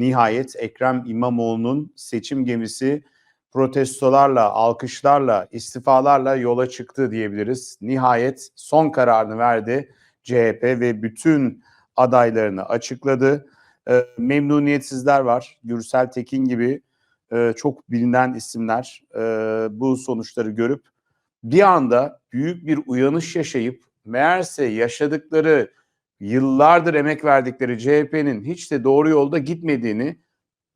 nihayet Ekrem İmamoğlu'nun seçim gemisi protestolarla, alkışlarla, istifalarla yola çıktı diyebiliriz. Nihayet son kararını verdi CHP ve bütün adaylarını açıkladı. E, memnuniyetsizler var. Gürsel Tekin gibi e, çok bilinen isimler e, bu sonuçları görüp bir anda büyük bir uyanış yaşayıp meğerse yaşadıkları yıllardır emek verdikleri CHP'nin hiç de doğru yolda gitmediğini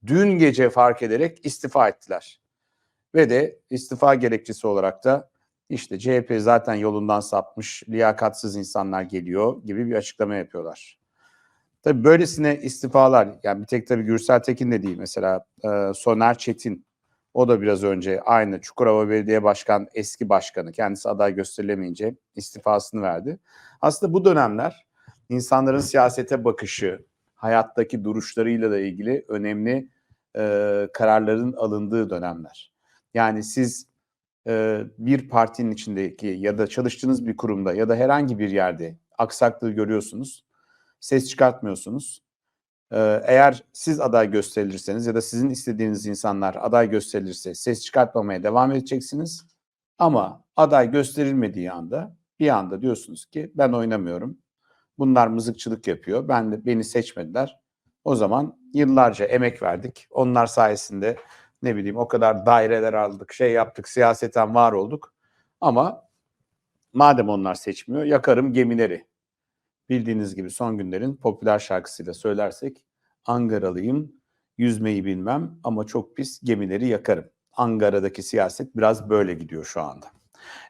dün gece fark ederek istifa ettiler. Ve de istifa gerekçesi olarak da işte CHP zaten yolundan sapmış, liyakatsız insanlar geliyor gibi bir açıklama yapıyorlar. Tabii böylesine istifalar, yani bir tek tabii Gürsel Tekin de değil mesela e, Soner Çetin, o da biraz önce aynı Çukurova Belediye Başkan eski başkanı, kendisi aday gösterilemeyince istifasını verdi. Aslında bu dönemler insanların siyasete bakışı, hayattaki duruşlarıyla da ilgili önemli e, kararların alındığı dönemler. Yani siz e, bir partinin içindeki ya da çalıştığınız bir kurumda ya da herhangi bir yerde aksaklığı görüyorsunuz, ses çıkartmıyorsunuz. E, eğer siz aday gösterilirseniz ya da sizin istediğiniz insanlar aday gösterilirse ses çıkartmamaya devam edeceksiniz. Ama aday gösterilmediği anda bir anda diyorsunuz ki ben oynamıyorum. Bunlar mızıkçılık yapıyor. Ben de beni seçmediler. O zaman yıllarca emek verdik. Onlar sayesinde ne bileyim o kadar daireler aldık, şey yaptık, siyaseten var olduk. Ama madem onlar seçmiyor, yakarım gemileri. Bildiğiniz gibi son günlerin popüler şarkısıyla söylersek Angaralıyım, yüzmeyi bilmem ama çok pis gemileri yakarım. Ankara'daki siyaset biraz böyle gidiyor şu anda.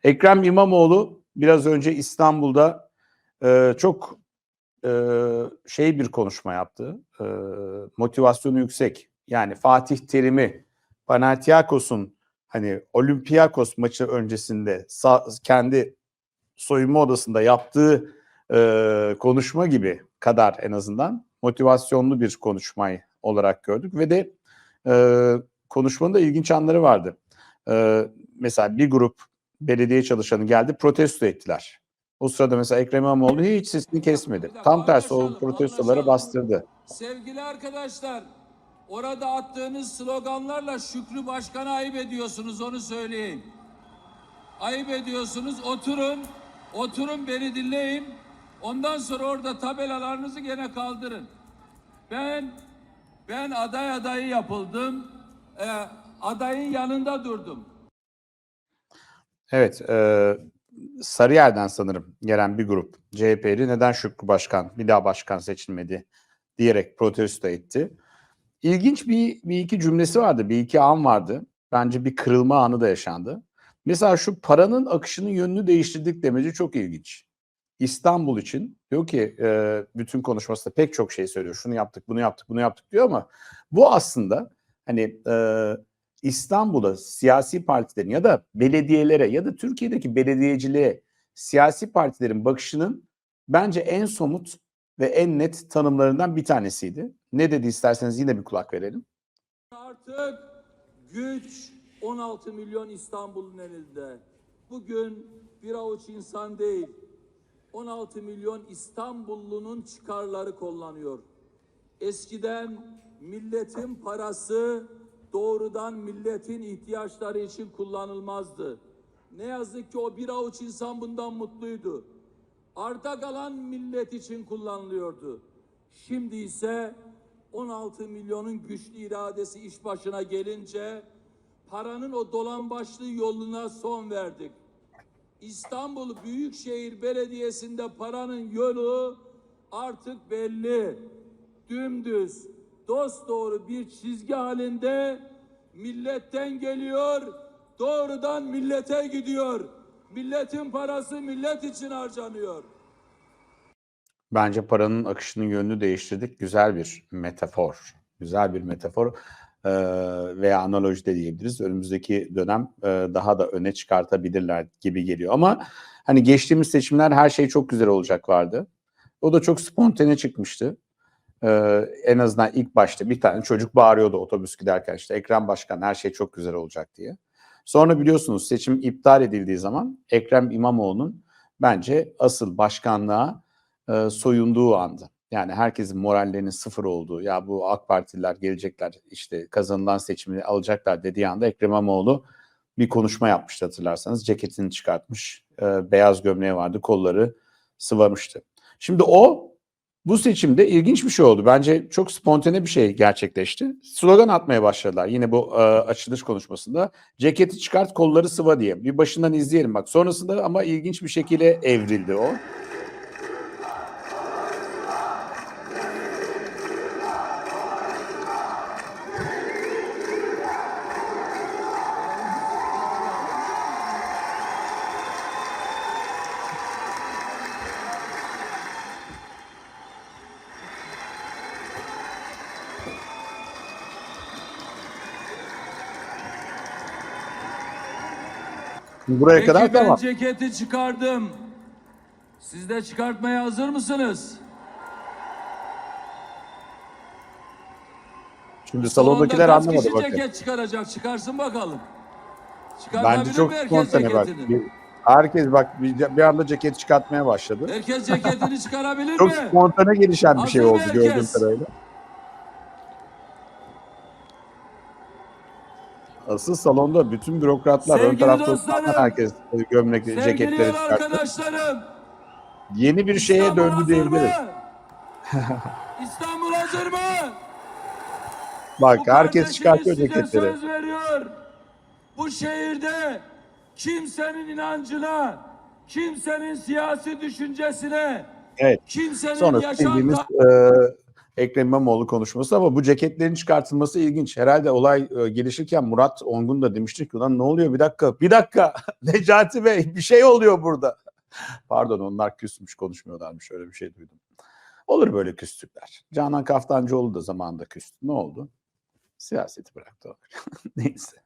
Ekrem İmamoğlu biraz önce İstanbul'da çok şey bir konuşma yaptı. Motivasyonu yüksek. Yani Fatih Terim'i Panathinaikos'un hani Olympiakos maçı öncesinde kendi soyunma odasında yaptığı e, konuşma gibi kadar en azından motivasyonlu bir konuşmayı olarak gördük ve de e, konuşmanın da ilginç anları vardı. E, mesela bir grup belediye çalışanı geldi protesto ettiler. O sırada mesela Ekrem İmamoğlu hiç sesini kesmedi. Tam tersi o protestoları bastırdı. Sevgili arkadaşlar, orada attığınız sloganlarla Şükrü Başkan'a ayıp ediyorsunuz onu söyleyeyim. Ayıp ediyorsunuz. Oturun, oturun beni dinleyin. Ondan sonra orada tabelalarınızı gene kaldırın. Ben ben aday adayı yapıldım. Ee, adayın yanında durdum. Evet, e, Sarıyer'den sanırım gelen bir grup CHP'li neden Şükrü Başkan bir daha başkan seçilmedi diyerek protesto etti. İlginç bir, bir iki cümlesi vardı, bir iki an vardı. Bence bir kırılma anı da yaşandı. Mesela şu paranın akışının yönünü değiştirdik demeci çok ilginç. İstanbul için diyor ki e, bütün konuşmasında pek çok şey söylüyor. Şunu yaptık, bunu yaptık, bunu yaptık diyor ama bu aslında hani e, İstanbul'a siyasi partilerin ya da belediyelere ya da Türkiye'deki belediyeciliğe siyasi partilerin bakışının bence en somut ve en net tanımlarından bir tanesiydi. Ne dedi isterseniz yine bir kulak verelim. Artık güç 16 milyon İstanbul'un elinde. Bugün bir avuç insan değil, 16 milyon İstanbullunun çıkarları kullanıyor. Eskiden milletin parası doğrudan milletin ihtiyaçları için kullanılmazdı. Ne yazık ki o bir avuç insan bundan mutluydu. Arta kalan millet için kullanılıyordu. Şimdi ise 16 milyonun güçlü iradesi iş başına gelince paranın o dolan başlı yoluna son verdik. İstanbul Büyükşehir Belediyesi'nde paranın yolu artık belli. Dümdüz, dost doğru bir çizgi halinde milletten geliyor, doğrudan millete gidiyor. Milletin parası millet için harcanıyor. Bence paranın akışının yönünü değiştirdik. Güzel bir metafor. Güzel bir metafor veya analoji de diyebiliriz. Önümüzdeki dönem daha da öne çıkartabilirler gibi geliyor. Ama hani geçtiğimiz seçimler her şey çok güzel olacak vardı. O da çok spontane çıkmıştı. E, en azından ilk başta bir tane çocuk bağırıyordu otobüs giderken işte Ekrem Başkan her şey çok güzel olacak diye. Sonra biliyorsunuz seçim iptal edildiği zaman Ekrem İmamoğlu'nun bence asıl başkanlığa e, soyunduğu andı. Yani herkesin morallerinin sıfır olduğu ya bu AK Partililer gelecekler işte kazanılan seçimi alacaklar dediği anda Ekrem İmamoğlu bir konuşma yapmıştı hatırlarsanız. Ceketini çıkartmış. e, beyaz gömleği vardı. Kolları sıvamıştı. Şimdi o bu seçimde ilginç bir şey oldu. Bence çok spontane bir şey gerçekleşti. Slogan atmaya başladılar. Yine bu e, açılış konuşmasında. Ceketi çıkart kolları sıva diye. Bir başından izleyelim bak. Sonrasında ama ilginç bir şekilde evrildi o. Buraya Peki kadar ben tamam. ceketi çıkardım. Siz de çıkartmaya hazır mısınız? Şimdi Salonda salondakiler kaç anlamadı kişi bakın. ceket çıkaracak? Çıkarsın bakalım. Çıkartabilir Bence çok mi herkes spontane bak. ceketini? Bir- Herkes bak bir, bir anda ceket çıkartmaya başladı. Herkes ceketini çıkarabilir Çok mi? spontane gelişen bir Hazır şey mı oldu gördüğüm herkes? kadarıyla. Asıl salonda bütün bürokratlar ön Sevgili tarafta dostlarım, herkes gömlek ceketleri çıkarttı. arkadaşlarım. Yeni bir şeye İstanbul döndü diyebiliriz. İstanbul hazır mı? Bak Bu herkes çıkartıyor ceketleri. söz veriyor. Bu şehirde kimsenin inancına, kimsenin siyasi düşüncesine, Evet. kimsenin Sonra yaşam bildiğimiz e, Ekrem İmamoğlu konuşması ama bu ceketlerin çıkartılması ilginç. Herhalde olay e, gelişirken Murat Ongun da demiştik ki ne oluyor bir dakika bir dakika Necati Bey bir şey oluyor burada. Pardon onlar küsmüş konuşmuyorlarmış öyle bir şey duydum. Olur böyle küslükler. Canan Kaftancıoğlu da zamanında küstü. Ne oldu? Siyaseti bıraktı. Neyse.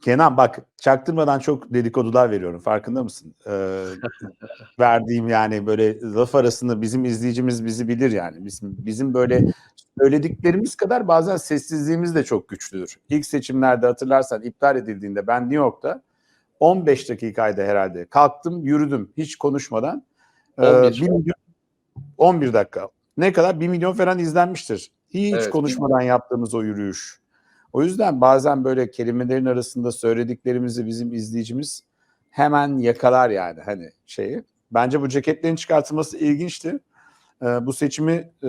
Kenan bak çaktırmadan çok dedikodular veriyorum farkında mısın? Ee, verdiğim yani böyle laf arasında bizim izleyicimiz bizi bilir yani. Bizim, bizim böyle söylediklerimiz kadar bazen sessizliğimiz de çok güçlüdür. İlk seçimlerde hatırlarsan iptal edildiğinde ben New York'ta 15 dakikaydı herhalde. Kalktım yürüdüm hiç konuşmadan. Ee, 11. 1 milyon, 11 dakika. Ne kadar? 1 milyon falan izlenmiştir. Hiç Evet, konuşmadan yaptığımız o yürüyüş. O yüzden bazen böyle kelimelerin arasında söylediklerimizi bizim izleyicimiz hemen yakalar yani hani şeyi. Bence bu ceketlerin çıkartılması ilginçti. Ee, bu seçimi e,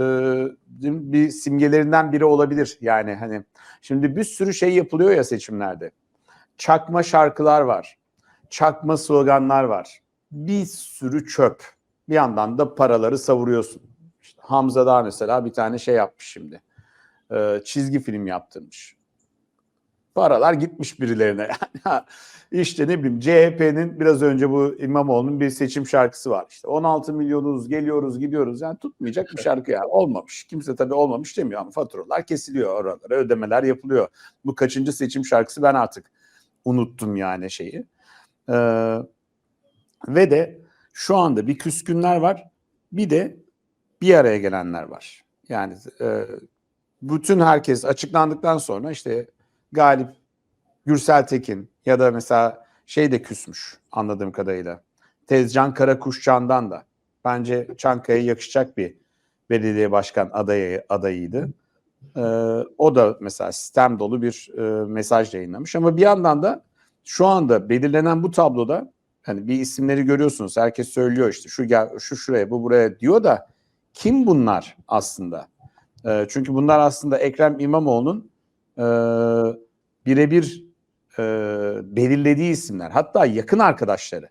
bir simgelerinden biri olabilir. Yani hani şimdi bir sürü şey yapılıyor ya seçimlerde. Çakma şarkılar var. Çakma sloganlar var. Bir sürü çöp. Bir yandan da paraları savuruyorsun. İşte Hamza daha mesela bir tane şey yapmış şimdi. Ee, çizgi film yaptırmış paralar gitmiş birilerine yani. işte ne bileyim CHP'nin biraz önce bu İmamoğlu'nun bir seçim şarkısı var. İşte 16 milyonuz geliyoruz gidiyoruz yani tutmayacak bir şarkı yani olmamış. Kimse tabii olmamış demiyor ama faturalar kesiliyor oralara ödemeler yapılıyor. Bu kaçıncı seçim şarkısı ben artık unuttum yani şeyi. Ee, ve de şu anda bir küskünler var bir de bir araya gelenler var. Yani e, bütün herkes açıklandıktan sonra işte Galip Gürsel Tekin ya da mesela şey de küsmüş anladığım kadarıyla. Tezcan Karakuşcan'dan da. Bence Çankaya'ya yakışacak bir belediye başkan adayı adayıydı. Ee, o da mesela sistem dolu bir e, mesaj yayınlamış. Ama bir yandan da şu anda belirlenen bu tabloda hani bir isimleri görüyorsunuz. Herkes söylüyor işte şu gel şu şuraya bu buraya diyor da kim bunlar aslında? Ee, çünkü bunlar aslında Ekrem İmamoğlu'nun e, birebir e, belirlediği isimler. Hatta yakın arkadaşları.